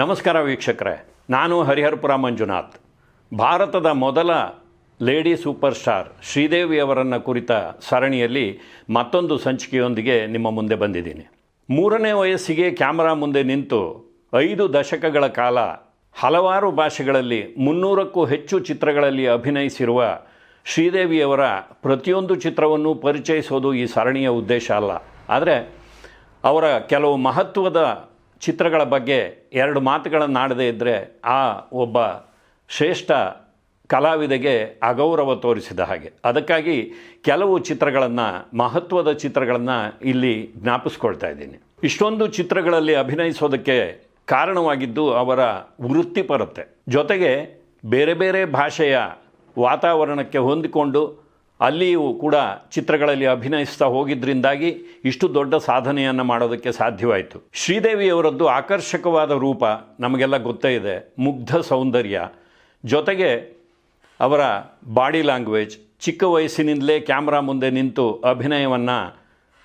ನಮಸ್ಕಾರ ವೀಕ್ಷಕರೇ, ನಾನು ಹರಿಹರಪುರ ಮಂಜುನಾಥ್. ಭಾರತದ ಮೊದಲ ಲೇಡಿ ಸೂಪರ್ ಸ್ಟಾರ್ ಶ್ರೀದೇವಿಯವರನ್ನು ಕುರಿತ ಸರಣಿಯಲ್ಲಿ ಮತ್ತೊಂದು ಸಂಚಿಕೆಯೊಂದಿಗೆ ನಿಮ್ಮ ಮುಂದೆ ಬಂದಿದ್ದೀನಿ. ಮೂರನೇ ವಯಸ್ಸಿಗೆ ಕ್ಯಾಮರಾ ಮುಂದೆ ನಿಂತು ಐದು ದಶಕಗಳ ಕಾಲ ಹಲವಾರು ಭಾಷೆಗಳಲ್ಲಿ ಮುನ್ನೂರಕ್ಕೂ ಹೆಚ್ಚು ಚಿತ್ರಗಳಲ್ಲಿ ಅಭಿನಯಿಸಿರುವ ಶ್ರೀದೇವಿಯವರ ಪ್ರತಿಯೊಂದು ಚಿತ್ರವನ್ನು ಪರಿಚಯಿಸೋದು ಈ ಸರಣಿಯ ಉದ್ದೇಶ ಅಲ್ಲ. ಆದರೆ ಅವರ ಕೆಲವು ಮಹತ್ವದ ಚಿತ್ರಗಳ ಬಗ್ಗೆ ಎರಡು ಮಾತುಗಳನ್ನು ಆಡದೇ ಇದ್ದರೆ ಆ ಒಬ್ಬ ಶ್ರೇಷ್ಠ ಕಲಾವಿದೆಗೆ ಅಗೌರವ ತೋರಿಸಿದ ಹಾಗೆ. ಅದಕ್ಕಾಗಿ ಕೆಲವು ಚಿತ್ರಗಳನ್ನು, ಮಹತ್ವದ ಚಿತ್ರಗಳನ್ನು ಇಲ್ಲಿ ಜ್ಞಾಪಿಸ್ಕೊಳ್ತಾ ಇದ್ದೀನಿ. ಇಷ್ಟೊಂದು ಚಿತ್ರಗಳಲ್ಲಿ ಅಭಿನಯಿಸೋದಕ್ಕೆ ಕಾರಣವಾಗಿದ್ದು ಅವರ ವೃತ್ತಿಪರತೆ. ಜೊತೆಗೆ ಬೇರೆ ಬೇರೆ ಭಾಷೆಯ ವಾತಾವರಣಕ್ಕೆ ಹೊಂದಿಕೊಂಡು ಅಲ್ಲಿಯೂ ಕೂಡ ಚಿತ್ರಗಳಲ್ಲಿ ಅಭಿನಯಿಸ್ತಾ ಹೋಗಿದ್ದರಿಂದಾಗಿ ಇಷ್ಟು ದೊಡ್ಡ ಸಾಧನೆಯನ್ನು ಮಾಡೋದಕ್ಕೆ ಸಾಧ್ಯವಾಯಿತು. ಶ್ರೀದೇವಿಯವರದ್ದು ಆಕರ್ಷಕವಾದ ರೂಪ ನಮಗೆಲ್ಲ ಗೊತ್ತೇ ಇದೆ. ಮುಗ್ಧ ಸೌಂದರ್ಯ. ಜೊತೆಗೆ ಅವರ ಬಾಡಿ ಲ್ಯಾಂಗ್ವೇಜ್, ಚಿಕ್ಕ ವಯಸ್ಸಿನಿಂದಲೇ ಕ್ಯಾಮ್ರಾ ಮುಂದೆ ನಿಂತು ಅಭಿನಯವನ್ನು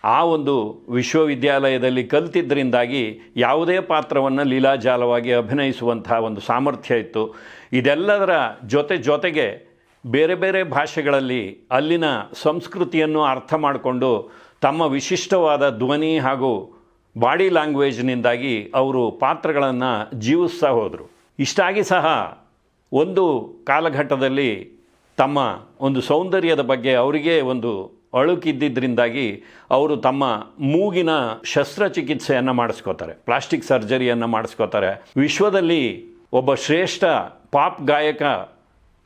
ಆ ಒಂದು ವಿಶ್ವವಿದ್ಯಾಲಯದಲ್ಲಿ ಕಲ್ತಿದ್ದರಿಂದಾಗಿ ಯಾವುದೇ ಪಾತ್ರವನ್ನು ಲೀಲಾಜಾಲವಾಗಿ ಅಭಿನಯಿಸುವಂತಹ ಒಂದು ಸಾಮರ್ಥ್ಯ ಇತ್ತು. ಇದೆಲ್ಲದರ ಜೊತೆ ಜೊತೆಗೆ ಬೇರೆ ಬೇರೆ ಭಾಷೆಗಳಲ್ಲಿ ಅಲ್ಲಿನ ಸಂಸ್ಕೃತಿಯನ್ನು ಅರ್ಥ ಮಾಡಿಕೊಂಡು ತಮ್ಮ ವಿಶಿಷ್ಟವಾದ ಧ್ವನಿ ಹಾಗೂ ಬಾಡಿ ಲ್ಯಾಂಗ್ವೇಜ್ನಿಂದಾಗಿ ಅವರು ಪಾತ್ರಗಳನ್ನು ಜೀವಿಸ್ತಾ ಹೋದರು. ಇಷ್ಟಾಗಿ ಸಹ ಒಂದು ಕಾಲಘಟ್ಟದಲ್ಲಿ ತಮ್ಮ ಒಂದು ಸೌಂದರ್ಯದ ಬಗ್ಗೆ ಅವರಿಗೆ ಒಂದು ಅಳುಕಿದ್ದಿದ್ದರಿಂದಾಗಿ ಅವರು ತಮ್ಮ ಮೂಗಿನ ಶಸ್ತ್ರಚಿಕಿತ್ಸೆಯನ್ನು ಮಾಡಿಸ್ಕೋತಾರೆ, ಪ್ಲಾಸ್ಟಿಕ್ ಸರ್ಜರಿಯನ್ನು ಮಾಡಿಸ್ಕೋತಾರೆ. ವಿಶ್ವದಲ್ಲಿ ಒಬ್ಬ ಶ್ರೇಷ್ಠ ಪಾಪ್ ಗಾಯಕ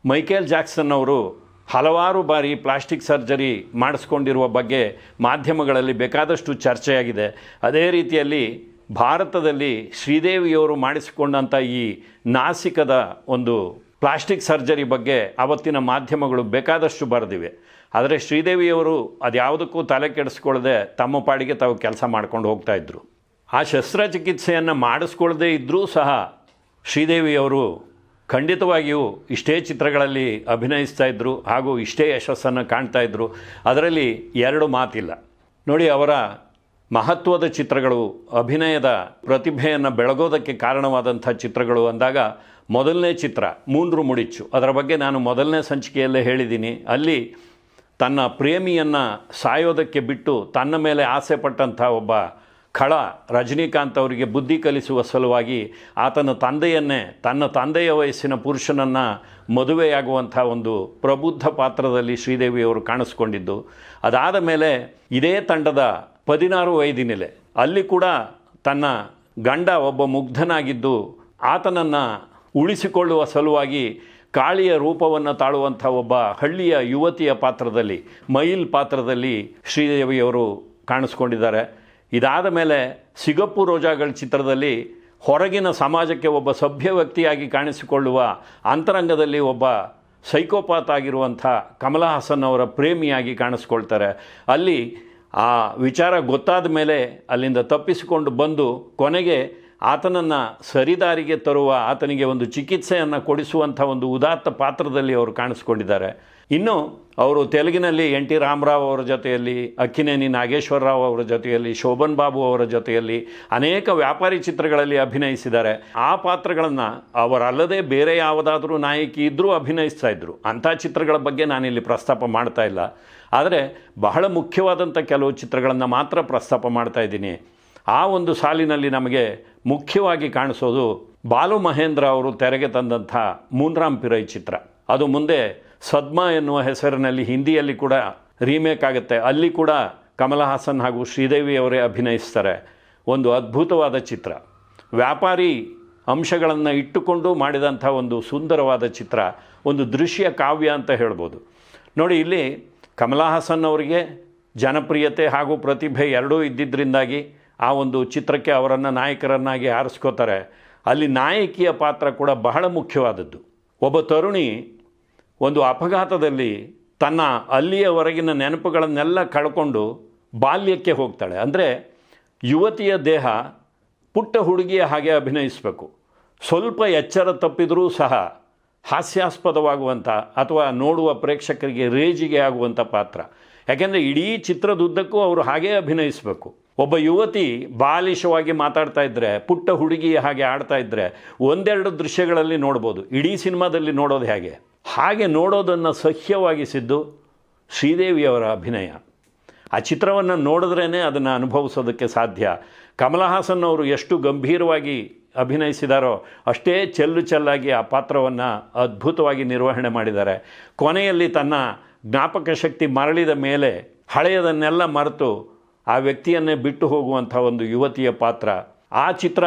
ಮೈಕೇಲ್ ಜಾಕ್ಸನ್ ಅವರು ಹಲವಾರು ಬಾರಿ ಪ್ಲಾಸ್ಟಿಕ್ ಸರ್ಜರಿ ಮಾಡಿಸ್ಕೊಂಡಿರುವ ಬಗ್ಗೆ ಮಾಧ್ಯಮಗಳಲ್ಲಿ ಬೇಕಾದಷ್ಟು ಚರ್ಚೆಯಾಗಿದೆ. ಅದೇ ರೀತಿಯಲ್ಲಿ ಭಾರತದಲ್ಲಿ ಶ್ರೀದೇವಿಯವರು ಮಾಡಿಸಿಕೊಂಡಂಥ ಈ ನಾಸಿಕದ ಒಂದು ಪ್ಲಾಸ್ಟಿಕ್ ಸರ್ಜರಿ ಬಗ್ಗೆ ಅವತ್ತಿನ ಮಾಧ್ಯಮಗಳು ಬೇಕಾದಷ್ಟು ಬರೆದಿವೆ. ಆದರೆ ಶ್ರೀದೇವಿಯವರು ಅದ್ಯಾವುದಕ್ಕೂ ತಲೆ ಕೆಡಿಸ್ಕೊಳ್ಳದೆ ತಮ್ಮ ಪಾಡಿಗೆ ತಾವು ಕೆಲಸ ಮಾಡ್ಕೊಂಡು ಹೋಗ್ತಾ ಇದ್ದರು ಆ ಶಸ್ತ್ರಚಿಕಿತ್ಸೆಯನ್ನು ಮಾಡಿಸ್ಕೊಳ್ಳದೇ ಇದ್ದರೂ ಸಹ ಶ್ರೀದೇವಿಯವರು ಖಂಡಿತವಾಗಿಯೂ ಇಷ್ಟೇ ಚಿತ್ರಗಳಲ್ಲಿ ಅಭಿನಯಿಸ್ತಾ ಇದ್ದರು ಹಾಗೂ ಇಷ್ಟೇ ಯಶಸ್ಸನ್ನು ಕಾಣ್ತಾ ಇದ್ದರು ಅದರಲ್ಲಿ ಎರಡು ಮಾತಿಲ್ಲ. ನೋಡಿ, ಅವರ ಮಹತ್ವದ ಚಿತ್ರಗಳು, ಅಭಿನಯದ ಪ್ರತಿಭೆಯನ್ನು ಬೆಳಗೋದಕ್ಕೆ ಕಾರಣವಾದಂಥ ಚಿತ್ರಗಳು ಅಂದಾಗ ಮೊದಲನೇ ಚಿತ್ರ ಮೂಂದ್ರು ಮುಡಿಚ್ಚು. ಅದರ ಬಗ್ಗೆ ನಾನು ಮೊದಲನೇ ಸಂಚಿಕೆಯಲ್ಲೇ ಹೇಳಿದ್ದೀನಿ. ಅಲ್ಲಿ ತನ್ನ ಪ್ರೇಮಿಯನ್ನು ಸಾಯೋದಕ್ಕೆ ಬಿಟ್ಟು ತನ್ನ ಮೇಲೆ ಆಸೆ ಪಟ್ಟಂಥ ಒಬ್ಬ ಖಳ ರಜನಿಕಾಂತ್ ಅವರಿಗೆ ಬುದ್ಧಿ ಕಲಿಸುವ ಸಲುವಾಗಿ ಆತನ ತಂದೆಯನ್ನೇ, ತನ್ನ ತಂದೆಯ ವಯಸ್ಸಿನ ಪುರುಷನನ್ನು ಮದುವೆಯಾಗುವಂಥ ಒಂದು ಪ್ರಬುದ್ಧ ಪಾತ್ರದಲ್ಲಿ ಶ್ರೀದೇವಿಯವರು ಕಾಣಿಸ್ಕೊಂಡಿದ್ದು. ಅದಾದ ಮೇಲೆ ಇದೇ ತಂಡದ ಪದಿನಾರು ವೈದಿನೆಲೆ. ಅಲ್ಲಿ ಕೂಡ ತನ್ನ ಗಂಡ ಒಬ್ಬ ಮುಗ್ಧನಾಗಿದ್ದು ಆತನನ್ನು ಉಳಿಸಿಕೊಳ್ಳುವ ಸಲುವಾಗಿ ಕಾಳಿಯ ರೂಪವನ್ನು ತಾಳುವಂಥ ಒಬ್ಬ ಹಳ್ಳಿಯ ಯುವತಿಯ ಪಾತ್ರದಲ್ಲಿ, ಮೈಲ್ ಪಾತ್ರದಲ್ಲಿ ಶ್ರೀದೇವಿಯವರು ಕಾಣಿಸ್ಕೊಂಡಿದ್ದಾರೆ. ಇದಾದ ಮೇಲೆ ಸಿಗಪ್ಪು ರೋಜಾಗಳ ಚಿತ್ರದಲ್ಲಿ ಹೊರಗಿನ ಸಮಾಜಕ್ಕೆ ಒಬ್ಬ ಸಭ್ಯ ವ್ಯಕ್ತಿಯಾಗಿ ಕಾಣಿಸಿಕೊಳ್ಳುವ ಅಂತರಂಗದಲ್ಲಿ ಒಬ್ಬ ಸೈಕೋಪಾತ್ ಆಗಿರುವಂಥ ಕಮಲಾ ಹಾಸನ್ ಅವರ ಪ್ರೇಮಿಯಾಗಿ ಕಾಣಿಸ್ಕೊಳ್ತಾರೆ. ಅಲ್ಲಿ ಆ ವಿಚಾರ ಗೊತ್ತಾದ ಮೇಲೆ ಅಲ್ಲಿಂದ ತಪ್ಪಿಸಿಕೊಂಡು ಬಂದು ಕೊನೆಗೆ ಆತನನ್ನು ಸರಿದಾರಿಗೆ ತರುವ, ಆತನಿಗೆ ಒಂದು ಚಿಕಿತ್ಸೆಯನ್ನು ಕೊಡಿಸುವಂಥ ಒಂದು ಉದಾತ್ತ ಪಾತ್ರದಲ್ಲಿ ಅವರು ಕಾಣಿಸ್ಕೊಂಡಿದ್ದಾರೆ. ಇನ್ನು ಅವರು ತೆಲುಗಿನಲ್ಲಿ ಎನ್ ಟಿ ರಾಮರಾವ್ ಅವರ ಜೊತೆಯಲ್ಲಿ, ಅಕ್ಕಿನೇನಿ ನಾಗೇಶ್ವರರಾವ್ ಅವರ ಜೊತೆಯಲ್ಲಿ, ಶೋಭನ್ ಬಾಬು ಅವರ ಜೊತೆಯಲ್ಲಿ ಅನೇಕ ವ್ಯಾಪಾರಿ ಚಿತ್ರಗಳಲ್ಲಿ ಅಭಿನಯಿಸಿದ್ದಾರೆ. ಆ ಪಾತ್ರಗಳನ್ನು ಅವರಲ್ಲದೆ ಬೇರೆ ಯಾವುದಾದ್ರೂ ನಾಯಕಿ ಇದ್ದರೂ ಅಭಿನಯಿಸ್ತಾ ಇದ್ದರು ಅಂಥ ಚಿತ್ರಗಳ ಬಗ್ಗೆ ನಾನಿಲ್ಲಿ ಪ್ರಸ್ತಾಪ ಮಾಡ್ತಾ ಇಲ್ಲ. ಆದರೆ ಬಹಳ ಮುಖ್ಯವಾದಂಥ ಕೆಲವು ಚಿತ್ರಗಳನ್ನು ಮಾತ್ರ ಪ್ರಸ್ತಾಪ ಮಾಡ್ತಾ ಇದ್ದೀನಿ. ಆ ಒಂದು ಸಾಲಿನಲ್ಲಿ ನಮಗೆ ಮುಖ್ಯವಾಗಿ ಕಾಣಿಸೋದು ಬಾಲು ಮಹೇಂದ್ರ ಅವರು ತೆರೆಗೆ ತಂದಂಥ ಮೂನ್ರಾಮ್ ಪಿರೈ ಚಿತ್ರ. ಅದು ಮುಂದೆ ಸದ್ಮಾ ಎನ್ನುವ ಹೆಸರಿನಲ್ಲಿ ಹಿಂದಿಯಲ್ಲಿ ಕೂಡ ರೀಮೇಕ್ ಆಗುತ್ತೆ. ಅಲ್ಲಿ ಕೂಡ ಕಮಲ ಹಾಸನ್ ಹಾಗೂ ಶ್ರೀದೇವಿ ಅವರೇ ಅಭಿನಯಿಸ್ತಾರೆ. ಒಂದು ಅದ್ಭುತವಾದ ಚಿತ್ರ. ವ್ಯಾಪಾರಿ ಅಂಶಗಳನ್ನು ಇಟ್ಟುಕೊಂಡು ಮಾಡಿದಂಥ ಒಂದು ಸುಂದರವಾದ ಚಿತ್ರ. ಒಂದು ದೃಶ್ಯ ಕಾವ್ಯ ಅಂತ ಹೇಳ್ಬೋದು. ನೋಡಿ, ಇಲ್ಲಿ ಕಮಲಾ ಹಾಸನ್ ಅವರಿಗೆ ಜನಪ್ರಿಯತೆ ಹಾಗೂ ಪ್ರತಿಭೆ ಎರಡೂ ಇದ್ದಿದ್ದರಿಂದಾಗಿ ಆ ಒಂದು ಚಿತ್ರಕ್ಕೆ ಅವರನ್ನು ನಾಯಕರನ್ನಾಗಿ ಆರಿಸ್ಕೋತಾರೆ. ಅಲ್ಲಿ ನಾಯಕಿಯ ಪಾತ್ರ ಕೂಡ ಬಹಳ ಮುಖ್ಯವಾದದ್ದು. ಒಬ್ಬ ತರುಣಿ ಒಂದು ಅಪಘಾತದಲ್ಲಿ ತನ್ನ ಅಲ್ಲಿಯವರೆಗಿನ ನೆನಪುಗಳನ್ನೆಲ್ಲ ಕಳ್ಕೊಂಡು ಬಾಲ್ಯಕ್ಕೆ ಹೋಗ್ತಾಳೆ. ಅಂದರೆ ಯುವತಿಯ ದೇಹ ಪುಟ್ಟ ಹುಡುಗಿಯ ಹಾಗೆ ಅಭಿನಯಿಸಬೇಕು. ಸ್ವಲ್ಪ ಎಚ್ಚರ ತಪ್ಪಿದರೂ ಸಹ ಹಾಸ್ಯಾಸ್ಪದವಾಗುವಂಥ ಅಥವಾ ನೋಡುವ ಪ್ರೇಕ್ಷಕರಿಗೆ ರೇಜಿಗೆ ಆಗುವಂಥ ಪಾತ್ರ. ಯಾಕೆಂದರೆ ಇಡೀ ಚಿತ್ರದುದ್ದಕ್ಕೂ ಅವರು ಹಾಗೇ ಅಭಿನಯಿಸಬೇಕು. ಒಬ್ಬ ಯುವತಿ ಬಾಲಿಶವಾಗಿ ಮಾತಾಡ್ತಾ ಇದ್ದರೆ ಪುಟ್ಟ ಹುಡುಗಿಯ ಹಾಗೆ ಆಡ್ತಾ ಇದ್ದರೆ ಒಂದೆರಡು ದೃಶ್ಯಗಳಲ್ಲಿ ನೋಡ್ಬೋದು. ಇಡೀ ಸಿನಿಮಾದಲ್ಲಿ ನೋಡೋದು ಹೇಗೆ? ಹಾಗೆ ನೋಡೋದನ್ನು ಸಹ್ಯವಾಗಿಸಿದ್ದು ಶ್ರೀದೇವಿಯವರ ಅಭಿನಯ. ಆ ಚಿತ್ರವನ್ನು ನೋಡಿದ್ರೇ ಅದನ್ನು ಅನುಭವಿಸೋದಕ್ಕೆ ಸಾಧ್ಯ. ಕಮಲ ಹಾಸನ್ ಅವರು ಎಷ್ಟು ಗಂಭೀರವಾಗಿ ಅಭಿನಯಿಸಿದಾರೋ ಅಷ್ಟೇ ಚೆಲ್ಲು ಚೆಲ್ಲಾಗಿ ಆ ಪಾತ್ರವನ್ನು ಅದ್ಭುತವಾಗಿ ನಿರ್ವಹಣೆ ಮಾಡಿದ್ದಾರೆ. ಕೊನೆಯಲ್ಲಿ ತನ್ನ ಜ್ಞಾಪಕ ಶಕ್ತಿ ಮರಳಿದ ಮೇಲೆ ಹಳೆಯದನ್ನೆಲ್ಲ ಮರೆತು ಆ ವ್ಯಕ್ತಿಯನ್ನೇ ಬಿಟ್ಟು ಹೋಗುವಂಥ ಒಂದು ಯುವತಿಯ ಪಾತ್ರ. ಆ ಚಿತ್ರ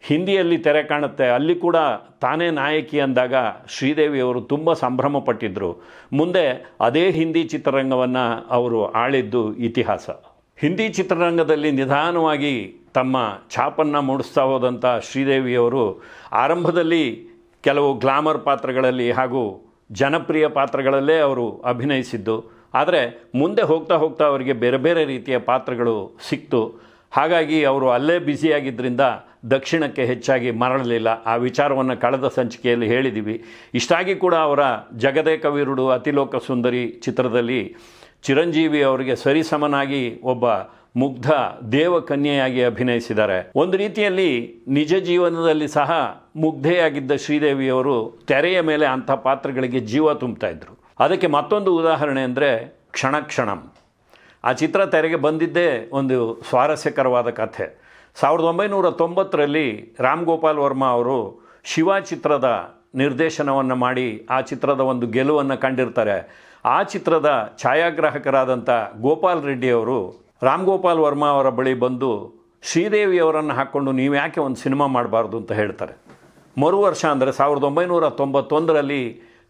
ಹಿಂದಿಯಲ್ಲಿ ತೆರೆ ಕಾಣುತ್ತೆ. ಅಲ್ಲಿ ಕೂಡ ತಾನೇ ನಾಯಕಿ ಅಂದಾಗ ಶ್ರೀದೇವಿಯವರು ತುಂಬ ಸಂಭ್ರಮ ಪಟ್ಟಿದ್ದರು ಮುಂದೆ ಅದೇ ಹಿಂದಿ ಚಿತ್ರರಂಗವನ್ನು ಅವರು ಆಳಿದ್ದು ಇತಿಹಾಸ. ಹಿಂದಿ ಚಿತ್ರರಂಗದಲ್ಲಿ ನಿಧಾನವಾಗಿ ತಮ್ಮ ಛಾಪನ್ನು ಮೂಡಿಸ್ತಾ ಹೋದಂಥ ಶ್ರೀದೇವಿಯವರು ಆರಂಭದಲ್ಲಿ ಕೆಲವು ಗ್ಲಾಮರ್ ಪಾತ್ರಗಳಲ್ಲಿ ಹಾಗೂ ಜನಪ್ರಿಯ ಪಾತ್ರಗಳಲ್ಲೇ ಅವರು ಅಭಿನಯಿಸಿದ್ದು. ಆದರೆ ಮುಂದೆ ಹೋಗ್ತಾ ಹೋಗ್ತಾ ಅವರಿಗೆ ಬೇರೆ ಬೇರೆ ರೀತಿಯ ಪಾತ್ರಗಳು ಸಿಕ್ತು. ಹಾಗಾಗಿ ಅವರು ಅಲ್ಲೇ ಬ್ಯುಸಿಯಾಗಿದ್ದರಿಂದ ದಕ್ಷಿಣಕ್ಕೆ ಹೆಚ್ಚಾಗಿ ಮರಳಲಿಲ್ಲ. ಆ ವಿಚಾರವನ್ನು ಕಳೆದ ಸಂಚಿಕೆಯಲ್ಲಿ ಹೇಳಿದ್ದೀವಿ ಇಷ್ಟಾಗಿ ಕೂಡ ಅವರ ಜಗದೇ ಕವಿರುಡು ಅತಿಲೋಕ ಸುಂದರಿ ಚಿತ್ರದಲ್ಲಿ ಚಿರಂಜೀವಿ ಅವರಿಗೆ ಸರಿಸಮನಾಗಿ ಒಬ್ಬ ಮುಗ್ಧ ದೇವಕನ್ಯೆಯಾಗಿ ಅಭಿನಯಿಸಿದ್ದಾರೆ. ಒಂದು ರೀತಿಯಲ್ಲಿ ನಿಜ ಜೀವನದಲ್ಲಿ ಸಹ ಮುಗ್ಧೆಯಾಗಿದ್ದ ಶ್ರೀದೇವಿಯವರು ತೆರೆಯ ಮೇಲೆ ಅಂಥ ಪಾತ್ರಗಳಿಗೆ ಜೀವ ತುಂಬ್ತಾ ಇದ್ರು. ಅದಕ್ಕೆ ಮತ್ತೊಂದು ಉದಾಹರಣೆ ಅಂದರೆ ಕ್ಷಣ ಕ್ಷಣಂ ಆ ಚಿತ್ರ ತೆರೆಗೆ ಬಂದಿದ್ದೇ ಒಂದು ಸ್ವಾರಸ್ಯಕರವಾದ ಕಥೆ. ಸಾವಿರದ ಒಂಬೈನೂರ ತೊಂಬತ್ತರಲ್ಲಿ ರಾಮ್ ಗೋಪಾಲ್ ವರ್ಮಾ ಅವರು ಶಿವ ಚಿತ್ರದ ನಿರ್ದೇಶನವನ್ನು ಮಾಡಿ ಆ ಚಿತ್ರದ ಒಂದು ಗೆಲುವನ್ನು ಕಂಡಿರ್ತಾರೆ. ಆ ಚಿತ್ರದ ಛಾಯಾಗ್ರಾಹಕರಾದಂಥ ಗೋಪಾಲ್ ರೆಡ್ಡಿ ಅವರು ರಾಮ್ ಗೋಪಾಲ್ ವರ್ಮಾ ಅವರ ಬಳಿ ಬಂದು ಶ್ರೀದೇವಿ ಅವರನ್ನು ಹಾಕ್ಕೊಂಡು ನೀವು ಯಾಕೆ ಒಂದು ಸಿನಿಮಾ ಮಾಡಬಾರ್ದು ಅಂತ ಹೇಳ್ತಾರೆ. ಮರು ವರ್ಷ ಅಂದರೆ ಸಾವಿರದ ಒಂಬೈನೂರ ತೊಂಬತ್ತೊಂದರಲ್ಲಿ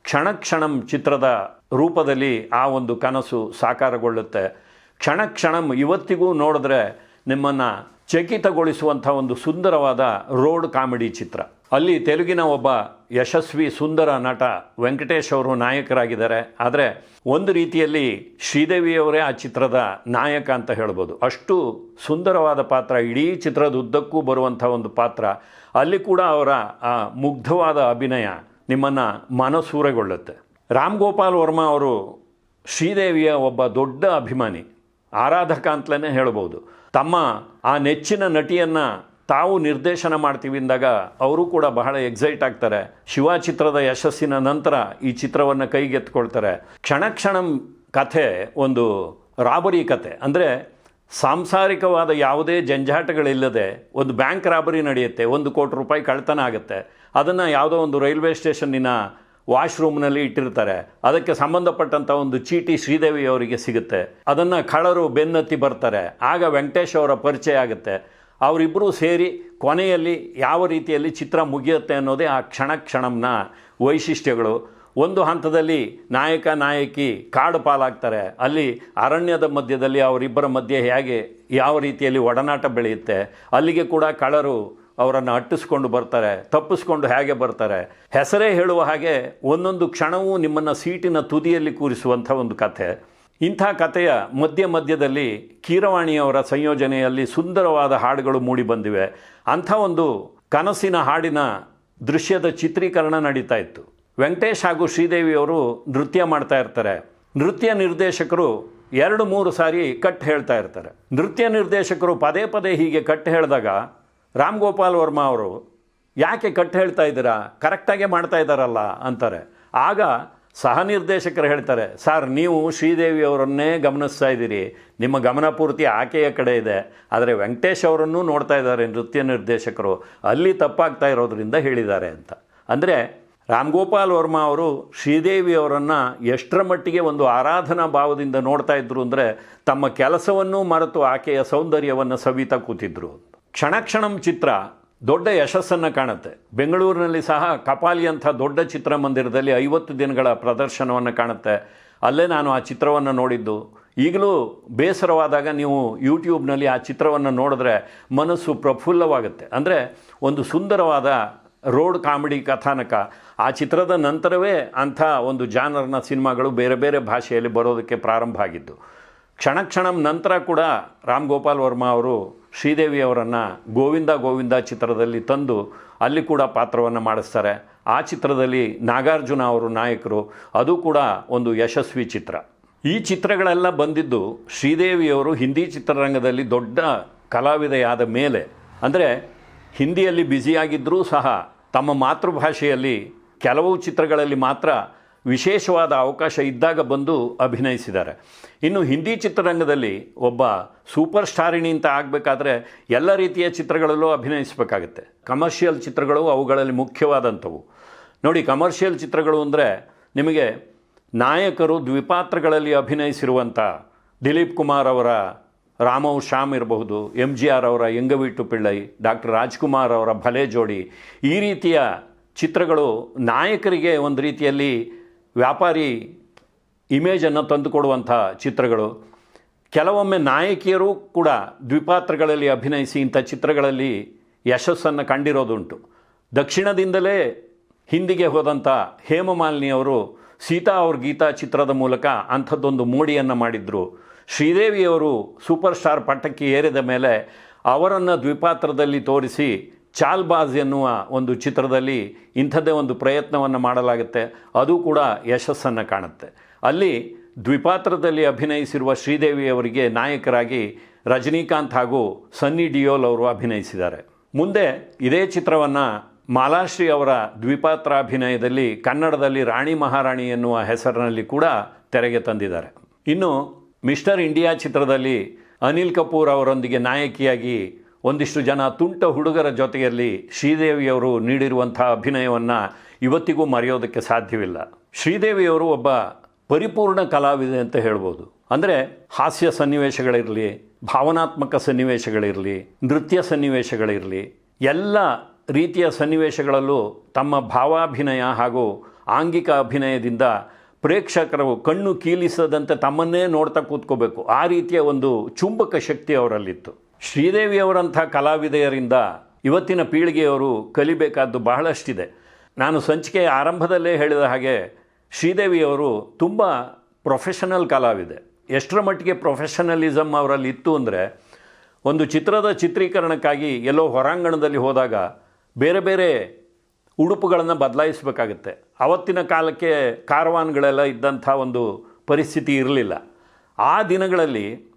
ಕ್ಷಣ ಕ್ಷಣಂ ಚಿತ್ರದ ರೂಪದಲ್ಲಿ ಆ ಒಂದು ಕನಸು ಸಾಕಾರಗೊಳ್ಳುತ್ತೆ. ಕ್ಷಣ ಕ್ಷಣಂ ಇವತ್ತಿಗೂ ನೋಡಿದ್ರೆ ನಿಮ್ಮನ್ನು ಚಕಿತಗೊಳಿಸುವಂಥ ಒಂದು ಸುಂದರವಾದ ರೋಡ್ ಕಾಮಿಡಿ ಚಿತ್ರ. ಅಲ್ಲಿ ತೆಲುಗಿನ ಒಬ್ಬ ಯಶಸ್ವಿ ಸುಂದರ ನಟ ವೆಂಕಟೇಶ್ ಅವರು ನಾಯಕರಾಗಿದ್ದಾರೆ. ಆದರೆ ಒಂದು ರೀತಿಯಲ್ಲಿ ಶ್ರೀದೇವಿಯವರೇ ಆ ಚಿತ್ರದ ನಾಯಕ ಅಂತ ಹೇಳ್ಬೋದು. ಅಷ್ಟು ಸುಂದರವಾದ ಪಾತ್ರ, ಇಡೀ ಚಿತ್ರದ ಉದ್ದಕ್ಕೂ ಬರುವಂಥ ಒಂದು ಪಾತ್ರ. ಅಲ್ಲಿ ಕೂಡ ಅವರ, ಆ, ಮುಗ್ಧವಾದ ಅಭಿನಯ ನಿಮ್ಮನ್ನು ಮನಸೂರೆಗೊಳ್ಳುತ್ತೆ. ರಾಮ್ ಗೋಪಾಲ್ ವರ್ಮಾ ಅವರು ಶ್ರೀದೇವಿಯ ಒಬ್ಬ ದೊಡ್ಡ ಅಭಿಮಾನಿ. ಆರಾಧಕ ಅಂತಲೇ ಹೇಳ್ಬೋದು. ತಮ್ಮ ಆ ನೆಚ್ಚಿನ ನಟಿಯನ್ನು ತಾವು ನಿರ್ದೇಶನ ಮಾಡ್ತೀವಿ ಅಂದಾಗ ಅವರು ಕೂಡ ಬಹಳ ಎಕ್ಸೈಟ್ ಆಗ್ತಾರೆ. ಶಿವ ಚಿತ್ರದ ಯಶಸ್ಸಿನ ನಂತರ ಈ ಚಿತ್ರವನ್ನು ಕೈಗೆತ್ಕೊಳ್ತಾರೆ ಕ್ಷಣ ಕ್ಷಣಂ ಕಥೆ ಒಂದು ರಾಬರಿ ಕಥೆ. ಅಂದರೆ ಸಾಂಸಾರಿಕವಾದ ಯಾವುದೇ ಜಂಜಾಟಗಳಿಲ್ಲದೆ ಒಂದು ಬ್ಯಾಂಕ್ ರಾಬರಿ ನಡೆಯುತ್ತೆ. ಒಂದು ಕೋಟಿ ರೂಪಾಯಿ ಕಳ್ತನ ಆಗುತ್ತೆ. ಅದನ್ನು ಯಾವುದೋ ಒಂದು ರೈಲ್ವೆ ಸ್ಟೇಷನ್ನಿನ ವಾಶ್ರೂಮ್ನಲ್ಲಿ ಇಟ್ಟಿರ್ತಾರೆ. ಅದಕ್ಕೆ ಸಂಬಂಧಪಟ್ಟಂಥ ಒಂದು ಚೀಟಿ ಶ್ರೀದೇವಿ ಅವರಿಗೆ ಸಿಗುತ್ತೆ. ಅದನ್ನು ಕಳರು ಬೆನ್ನತ್ತಿ ಬರ್ತಾರೆ. ಆಗ ವೆಂಕಟೇಶ್ ಅವರ ಪರಿಚಯ ಆಗುತ್ತೆ. ಅವರಿಬ್ಬರೂ ಸೇರಿ ಕೊನೆಯಲ್ಲಿ ಯಾವ ರೀತಿಯಲ್ಲಿ ಚಿತ್ರ ಮುಗಿಯುತ್ತೆ ಅನ್ನೋದೇ ಆ ಕ್ಷಣ ಕ್ಷಣಂನ ವೈಶಿಷ್ಟ್ಯಗಳು. ಒಂದು ಹಂತದಲ್ಲಿ ನಾಯಕ, ನಾಯಕಿ ಕಾಡು ಪಾಲಾಗ್ತಾರೆ. ಅಲ್ಲಿ ಅರಣ್ಯದ ಮಧ್ಯದಲ್ಲಿ ಅವರಿಬ್ಬರ ಮಧ್ಯೆ ಹೇಗೆ ಯಾವ ರೀತಿಯಲ್ಲಿ ಒಡನಾಟ ಬೆಳೆಯುತ್ತೆ. ಅಲ್ಲಿಗೆ ಕೂಡ ಕಳ್ಳರು ಅವರನ್ನು ಅಟ್ಟಿಸ್ಕೊಂಡು ಬರ್ತಾರೆ, ತಪ್ಪಿಸ್ಕೊಂಡು ಹೇಗೆ ಬರ್ತಾರೆ, ಹೆಸರೇ ಹೇಳುವ ಹಾಗೆ ಒಂದೊಂದು ಕ್ಷಣವೂ ನಿಮ್ಮನ್ನು ಸೀಟಿನ ತುದಿಯಲ್ಲಿ ಕೂರಿಸುವಂಥ ಒಂದು ಕಥೆ. ಇಂಥ ಕಥೆಯ ಮಧ್ಯ ಮಧ್ಯದಲ್ಲಿ ಕೀರವಾಣಿಯವರ ಸಂಯೋಜನೆಯಲ್ಲಿ ಸುಂದರವಾದ ಹಾಡುಗಳು ಮೂಡಿ ಬಂದಿವೆ. ಅಂಥ ಒಂದು ಕನಸಿನ ಹಾಡಿನ ದೃಶ್ಯದ ಚಿತ್ರೀಕರಣ ನಡೀತಾ ಇತ್ತು. ವೆಂಕಟೇಶ್ ಹಾಗೂ ಶ್ರೀದೇವಿಯವರು ನೃತ್ಯ ಮಾಡ್ತಾ ಇರ್ತಾರೆ. ನೃತ್ಯ ನಿರ್ದೇಶಕರು ಎರಡು ಮೂರು ಸಾರಿ ಕಟ್ ಹೇಳ್ತಾ ಇರ್ತಾರೆ. ನೃತ್ಯ ನಿರ್ದೇಶಕರು ಪದೇ ಪದೇ ಹೀಗೆ ಕಟ್ ಹೇಳಿದಾಗ ರಾಮ್ ಗೋಪಾಲ್ ವರ್ಮಾ ಅವರು, ಯಾಕೆ ಕಟ್ ಹೇಳ್ತಾ ಇದ್ದೀರಾ? ಕರೆಕ್ಟಾಗೆ ಮಾಡ್ತಾ ಇದ್ದಾರಲ್ಲ, ಅಂತಾರೆ. ಆಗ ಸಹ ನಿರ್ದೇಶಕರು ಹೇಳ್ತಾರೆ, ಸರ್, ನೀವು ಶ್ರೀದೇವಿ ಅವರನ್ನೇ ಗಮನಿಸ್ತಾ ಇದ್ದೀರಿ. ನಿಮ್ಮ ಗಮನ ಪೂರ್ತಿ ಆಕೆಯ ಕಡೆ ಇದೆ. ಆದರೆ ವೆಂಕಟೇಶ್ ಅವರನ್ನೂ ನೋಡ್ತಾ ಇದ್ದಾರೆ ನೃತ್ಯ ನಿರ್ದೇಶಕರು. ಅಲ್ಲಿ ತಪ್ಪಾಗ್ತಾ ಇರೋದ್ರಿಂದ ಹೇಳಿದ್ದಾರೆ, ಅಂತ. ಅಂದರೆ ರಾಮ್ ಗೋಪಾಲ್ ವರ್ಮಾ ಅವರು ಶ್ರೀದೇವಿ ಅವರನ್ನು ಎಷ್ಟರ ಮಟ್ಟಿಗೆ ಒಂದು ಆರಾಧನಾ ಭಾವದಿಂದ ನೋಡ್ತಾ ಇದ್ದರು ಅಂದರೆ ತಮ್ಮ ಕೆಲಸವನ್ನು ಮರೆತು ಆಕೆಯ ಸೌಂದರ್ಯವನ್ನು ಸವಿತಾ ಕೂತಿದ್ರು ಕ್ಷಣ ಕ್ಷಣಂ ಚಿತ್ರ ದೊಡ್ಡ ಯಶಸ್ಸನ್ನು ಕಾಣುತ್ತೆ. ಬೆಂಗಳೂರಿನಲ್ಲಿ ಸಹ ಕಪಾಲಿ ಅಂಥ ದೊಡ್ಡ ಚಿತ್ರಮಂದಿರದಲ್ಲಿ ಐವತ್ತು ದಿನಗಳ ಪ್ರದರ್ಶನವನ್ನು ಕಾಣುತ್ತೆ. ಅಲ್ಲೇ ನಾನು ಆ ಚಿತ್ರವನ್ನು ನೋಡಿದ್ದು. ಈಗಲೂ ಬೇಸರವಾದಾಗ ನೀವು ಯೂಟ್ಯೂಬ್ನಲ್ಲಿ ಆ ಚಿತ್ರವನ್ನು ನೋಡಿದ್ರೆ ಮನಸ್ಸು ಪ್ರಫುಲ್ಲವಾಗುತ್ತೆ. ಅಂದರೆ ಒಂದು ಸುಂದರವಾದ ರೋಡ್ ಕಾಮಿಡಿ ಕಥಾನಕ. ಆ ಚಿತ್ರದ ನಂತರವೇ ಅಂಥ ಒಂದು ಜಾನರ್ನ ಸಿನಿಮಾಗಳು ಬೇರೆ ಬೇರೆ ಭಾಷೆಯಲ್ಲಿ ಬರೋದಕ್ಕೆ ಪ್ರಾರಂಭ ಆಗಿದ್ದು. ಕ್ಷಣ ಕ್ಷಣಂ ನಂತರ ಕೂಡ ರಾಮ್ ಗೋಪಾಲ್ ವರ್ಮಾ ಅವರು ಶ್ರೀದೇವಿಯವರನ್ನು ಗೋವಿಂದ ಗೋವಿಂದ ಚಿತ್ರದಲ್ಲಿ ತಂದು ಅಲ್ಲಿ ಕೂಡ ಪಾತ್ರವನ್ನು ಮಾಡಿಸ್ತಾರೆ. ಆ ಚಿತ್ರದಲ್ಲಿ ನಾಗಾರ್ಜುನ ಅವರು ನಾಯಕರು. ಅದು ಕೂಡ ಒಂದು ಯಶಸ್ವಿ ಚಿತ್ರ. ಈ ಚಿತ್ರಗಳೆಲ್ಲ ಬಂದಿದ್ದು ಶ್ರೀದೇವಿಯವರು ಹಿಂದಿ ಚಿತ್ರರಂಗದಲ್ಲಿ ದೊಡ್ಡ ಕಲಾವಿದೆಯಾದ ಮೇಲೆ. ಅಂದರೆ ಹಿಂದಿಯಲ್ಲಿ ಬ್ಯುಸಿಯಾಗಿದ್ದರೂ ಸಹ ತಮ್ಮ ಮಾತೃಭಾಷೆಯಲ್ಲಿ ಕೆಲವು ಚಿತ್ರಗಳಲ್ಲಿ ಮಾತ್ರ ವಿಶೇಷವಾದ ಅವಕಾಶ ಇದ್ದಾಗ ಬಂದು ಅಭಿನಯಿಸಿದ್ದಾರೆ. ಇನ್ನು ಹಿಂದಿ ಚಿತ್ರರಂಗದಲ್ಲಿ ಒಬ್ಬ ಸೂಪರ್ ಸ್ಟಾರಿಣಿ ಅಂತ ಆಗಬೇಕಾದ್ರೆ ಎಲ್ಲ ರೀತಿಯ ಚಿತ್ರಗಳಲ್ಲೂ ಅಭಿನಯಿಸಬೇಕಾಗತ್ತೆ. ಕಮರ್ಷಿಯಲ್ ಚಿತ್ರಗಳು ಅವುಗಳಲ್ಲಿ ಮುಖ್ಯವಾದಂಥವು. ನೋಡಿ, ಕಮರ್ಷಿಯಲ್ ಚಿತ್ರಗಳು ಅಂದರೆ ನಿಮಗೆ ನಾಯಕರು ದ್ವಿಪಾತ್ರಗಳಲ್ಲಿ ಅಭಿನಯಿಸಿರುವಂಥ ದಿಲೀಪ್ ಕುಮಾರ್ ಅವರ ರಾಮವ್ ಶ್ಯಾಮ್ ಇರಬಹುದು ಎಂ ಜಿ ಆರ್ ಅವರ ಎಂಗವೀಟು ಪಿಳ್ಳೈ, ಡಾಕ್ಟರ್ ರಾಜ್ಕುಮಾರ್ ಅವರ ಭಲೆ ಜೋಡಿ ಈ ರೀತಿಯ ಚಿತ್ರಗಳು ನಾಯಕರಿಗೆ ಒಂದು ರೀತಿಯಲ್ಲಿ ವ್ಯಾಪಾರಿ ಇಮೇಜನ್ನು ತಂದುಕೊಡುವಂಥ ಚಿತ್ರಗಳು. ಕೆಲವೊಮ್ಮೆ ನಾಯಕಿಯರು ಕೂಡ ದ್ವಿಪಾತ್ರಗಳಲ್ಲಿ ಅಭಿನಯಿಸಿ ಇಂಥ ಚಿತ್ರಗಳಲ್ಲಿ ಯಶಸ್ಸನ್ನು ಕಂಡಿರೋದುಂಟು. ದಕ್ಷಿಣದಿಂದಲೇ ಹಿಂದಿಗೆ ಹೋದಂಥ ಹೇಮಮಾಲಿನಿ ಅವರು ಸೀತಾ ಅವ್ರ ಗೀತಾ ಚಿತ್ರದ ಮೂಲಕ ಅಂಥದ್ದೊಂದು ಮೋಡಿಯನ್ನು ಮಾಡಿದ್ರು. ಶ್ರೀದೇವಿಯವರು ಸೂಪರ್ ಸ್ಟಾರ್ ಪಟ್ಟಕ್ಕೆ ಏರಿದ ಮೇಲೆ ಅವರನ್ನು ದ್ವಿಪಾತ್ರದಲ್ಲಿ ತೋರಿಸಿ ಚಾಲ್ಬಾಜ್ ಎನ್ನುವ ಒಂದು ಚಿತ್ರದಲ್ಲಿ ಇಂಥದ್ದೇ ಒಂದು ಪ್ರಯತ್ನವನ್ನು ಮಾಡಲಾಗುತ್ತೆ. ಅದು ಕೂಡ ಯಶಸ್ಸನ್ನು ಕಾಣುತ್ತೆ. ಅಲ್ಲಿ ದ್ವಿಪಾತ್ರದಲ್ಲಿ ಅಭಿನಯಿಸಿರುವ ಶ್ರೀದೇವಿಯವರಿಗೆ ನಾಯಕರಾಗಿ ರಜನಿಕಾಂತ್ ಹಾಗೂ ಸನ್ನಿ ಡಿಯೋಲ್ ಅವರು ಅಭಿನಯಿಸಿದ್ದಾರೆ. ಮುಂದೆ ಇದೇ ಚಿತ್ರವನ್ನು ಮಾಲಾಶ್ರೀ ಅವರ ದ್ವಿಪಾತ್ರಾಭಿನಯದಲ್ಲಿ ಕನ್ನಡದಲ್ಲಿ ರಾಣಿ ಮಹಾರಾಣಿ ಎನ್ನುವ ಹೆಸರಿನಲ್ಲಿ ಕೂಡ ತೆರೆಗೆ ತಂದಿದ್ದಾರೆ. ಇನ್ನು ಮಿಸ್ಟರ್ ಇಂಡಿಯಾ ಚಿತ್ರದಲ್ಲಿ ಅನಿಲ್ ಕಪೂರ್ ಅವರೊಂದಿಗೆ ನಾಯಕಿಯಾಗಿ ಒಂದಿಷ್ಟು ಜನ ತುಂಟ ಹುಡುಗರ ಜೊತೆಯಲ್ಲಿ ಶ್ರೀದೇವಿಯವರು ನೀಡಿರುವಂಥ ಅಭಿನಯವನ್ನು ಇವತ್ತಿಗೂ ಮರೆಯೋದಕ್ಕೆ ಸಾಧ್ಯವಿಲ್ಲ. ಶ್ರೀದೇವಿಯವರು ಒಬ್ಬ ಪರಿಪೂರ್ಣ ಕಲಾವಿದೆ ಅಂತ ಹೇಳ್ಬೋದು. ಅಂದರೆ ಹಾಸ್ಯ ಸನ್ನಿವೇಶಗಳಿರಲಿ, ಭಾವನಾತ್ಮಕ ಸನ್ನಿವೇಶಗಳಿರಲಿ, ನೃತ್ಯ ಸನ್ನಿವೇಶಗಳಿರಲಿ, ಎಲ್ಲ ರೀತಿಯ ಸನ್ನಿವೇಶಗಳಲ್ಲೂ ತಮ್ಮ ಭಾವಾಭಿನಯ ಹಾಗೂ ಆಂಗಿಕ ಅಭಿನಯದಿಂದ ಪ್ರೇಕ್ಷಕರು ಕಣ್ಣು ಕೀಲಿಸದಂತೆ ತಮ್ಮನ್ನೇ ನೋಡ್ತಾ ಕೂತ್ಕೋಬೇಕು. ಆ ರೀತಿಯ ಒಂದು ಚುಂಬಕ ಶಕ್ತಿ ಅವರಲ್ಲಿತ್ತು. ಶ್ರೀದೇವಿಯವರಂಥ ಕಲಾವಿದೆಯರಿಂದ ಇವತ್ತಿನ ಪೀಳಿಗೆಯವರು ಕಲಿಬೇಕಾದ್ದು ಬಹಳಷ್ಟಿದೆ. ನಾನು ಸಂಚಿಕೆಯ ಆರಂಭದಲ್ಲೇ ಹೇಳಿದ ಹಾಗೆ ಶ್ರೀದೇವಿಯವರು ತುಂಬ ಪ್ರೊಫೆಷನಲ್ ಕಲಾವಿದೆ. ಎಷ್ಟರ ಮಟ್ಟಿಗೆ ಪ್ರೊಫೆಷನಲಿಸಮ್ ಅವರಲ್ಲಿ ಇತ್ತು ಅಂದರೆ ಒಂದು ಚಿತ್ರದ ಚಿತ್ರೀಕರಣಕ್ಕಾಗಿ ಎಲ್ಲೋ ಹೊರಾಂಗಣದಲ್ಲಿ ಹೋದಾಗ ಬೇರೆ ಬೇರೆ ಉಡುಪುಗಳನ್ನು ಬದಲಾಯಿಸಬೇಕಾಗತ್ತೆ. ಅವತ್ತಿನ ಕಾಲಕ್ಕೆ ಕಾರ್ವಾನ್ಗಳೆಲ್ಲ ಇದ್ದಂಥ ಒಂದು ಪರಿಸ್ಥಿತಿ ಇರಲಿಲ್ಲ. ಆ ದಿನಗಳಲ್ಲಿ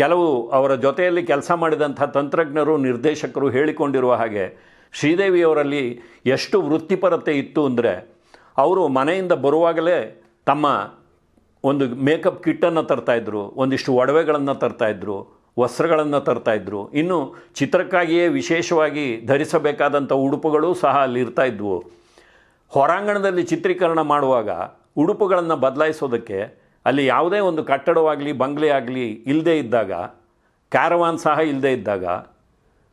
ಕೆಲವು ಅವರ ಜೊತೆಯಲ್ಲಿ ಕೆಲಸ ಮಾಡಿದಂಥ ತಂತ್ರಜ್ಞರು, ನಿರ್ದೇಶಕರು ಹೇಳಿಕೊಂಡಿರುವ ಹಾಗೆ ಶ್ರೀದೇವಿಯವರಲ್ಲಿ ಎಷ್ಟು ವೃತ್ತಿಪರತೆ ಇತ್ತು ಅಂದರೆ ಅವರು ಮನೆಯಿಂದ ಬರುವಾಗಲೇ ತಮ್ಮ ಒಂದು ಮೇಕಪ್ ಕಿಟ್ಟನ್ನು ತರ್ತಾಯಿದ್ರು ಒಂದಿಷ್ಟು ಒಡವೆಗಳನ್ನು ತರ್ತಾಯಿದ್ರು ವಸ್ತ್ರಗಳನ್ನು ತರ್ತಾಯಿದ್ರು ಇನ್ನು ಚಿತ್ರಕ್ಕಾಗಿಯೇ ವಿಶೇಷವಾಗಿ ಧರಿಸಬೇಕಾದಂಥ ಉಡುಪುಗಳು ಸಹ ಅಲ್ಲಿ ಇರ್ತಾಯಿದ್ವು ಹೊರಾಂಗಣದಲ್ಲಿ ಚಿತ್ರೀಕರಣ ಮಾಡುವಾಗ ಉಡುಪುಗಳನ್ನು ಬದಲಾಯಿಸೋದಕ್ಕೆ ಅಲ್ಲಿ ಯಾವುದೇ ಒಂದು ಕಟ್ಟಡವಾಗಲಿ, ಬಂಗ್ಲೆ ಆಗಲಿ ಇಲ್ಲದೇ ಇದ್ದಾಗ, ಕ್ಯಾರವಾನ್ ಸಹ ಇಲ್ಲದೇ ಇದ್ದಾಗ,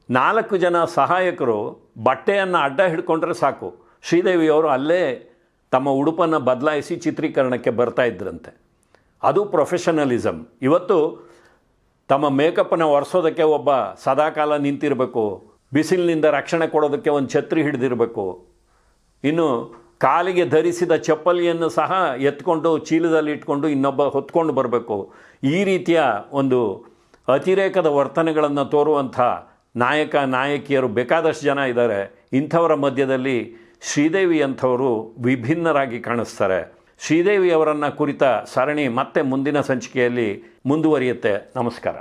ನಾಲ್ಕು ಜನ ಸಹಾಯಕರು ಬಟ್ಟೆಯನ್ನು ಅಡ್ಡ ಹಿಡ್ಕೊಂಡ್ರೆ ಸಾಕು. ಶ್ರೀದೇವಿಯವರು ಅಲ್ಲೇ ತಮ್ಮ ಉಡುಪನ್ನು ಬದಲಾಯಿಸಿ ಚಿತ್ರೀಕರಣಕ್ಕೆ ಬರ್ತಾ ಇದ್ರಂತೆ. ಅದು ಪ್ರೊಫೆಷನಲಿಸಮ್ ಇವತ್ತು ತಮ್ಮ ಮೇಕಪ್ಪನ್ನು ಒರೆಸೋದಕ್ಕೆ ಒಬ್ಬ ಸದಾಕಾಲ ನಿಂತಿರಬೇಕು, ಬಿಸಿಲಿನಿಂದ ರಕ್ಷಣೆ ಕೊಡೋದಕ್ಕೆ ಒಂದು ಛತ್ರಿ ಹಿಡಿದಿರಬೇಕು. ಇನ್ನು ಕಾಲಿಗೆ ಧರಿಸಿದ ಚಪ್ಪಲಿಯನ್ನು ಸಹ ಎತ್ಕೊಂಡು ಚೀಲದಲ್ಲಿ ಇಟ್ಕೊಂಡು ಇನ್ನೊಬ್ಬ ಹೊತ್ಕೊಂಡು ಬರಬೇಕು. ಈ ರೀತಿಯ ಒಂದು ಅತಿರೇಕದ ವರ್ತನೆಗಳನ್ನು ತೋರುವಂಥ ನಾಯಕ, ನಾಯಕಿಯರು ಬೇಕಾದಷ್ಟು ಜನ ಇದ್ದಾರೆ. ಇಂಥವರ ಮಧ್ಯದಲ್ಲಿ ಶ್ರೀದೇವಿ ಅಂಥವರು ವಿಭಿನ್ನರಾಗಿ ಕಾಣಿಸ್ತಾರೆ. ಶ್ರೀದೇವಿಯವರನ್ನು ಕುರಿತ ಸರಣಿ ಮತ್ತೆ ಮುಂದಿನ ಸಂಚಿಕೆಯಲ್ಲಿ ಮುಂದುವರಿಯುತ್ತೆ. ನಮಸ್ಕಾರ.